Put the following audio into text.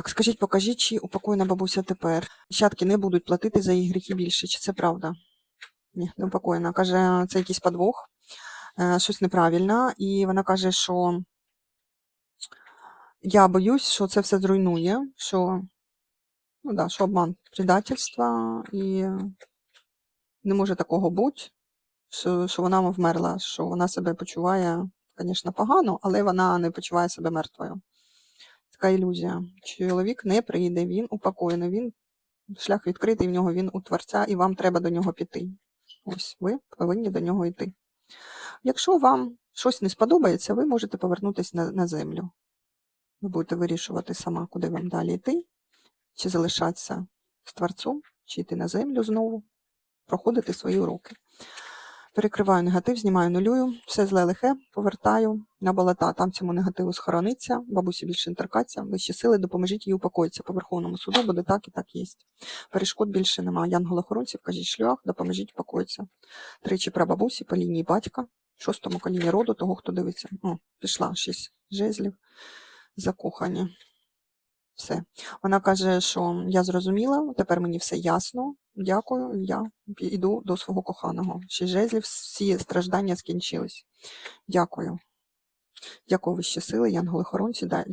Так, скажіть, покажіть, чи упокоєна бабуся тепер. Щадки не будуть платити за її гріхи більше, чи це правда? Ні, не упокоєна. Каже, це якийсь подвох, е, щось неправильно. І вона каже, що я боюсь, що це все зруйнує, що, ну да, що обман предательства, і не може такого бути, що, що вона вмерла, що вона себе почуває, звісно, погано, але вона не почуває себе мертвою. Така ілюзія. Чоловік не прийде, він упокоєний, він шлях відкритий в нього, він у Творця, і вам треба до нього піти. Ось ви повинні до нього йти. Якщо вам щось не сподобається, ви можете повернутися на, на землю. Ви будете вирішувати сама, куди вам далі йти, чи залишатися з Творцом, чи йти на землю знову, проходити свої уроки. Перекриваю негатив, знімаю нулюю, все зле лихе, повертаю на болота. Там цьому негативу схорониться, бабусі більше не торкаться, вищі сили, допоможіть їй упокоїтися по Верховному суду, буде так і так є. Перешкод більше немає. Янголохоронців, кажіть шлях, допоможіть упокоїтися. Тричі прабабусі по лінії батька, шостому коліні роду, того, хто дивиться. О, пішла шість жезлів, закохані. Все. Вона каже, що я зрозуміла, тепер мені все ясно. Дякую, я йду до свого коханого. Шість жезлів, всі страждання скінчились. Дякую. Дякую, вищі сили, янголи-хоронці. да,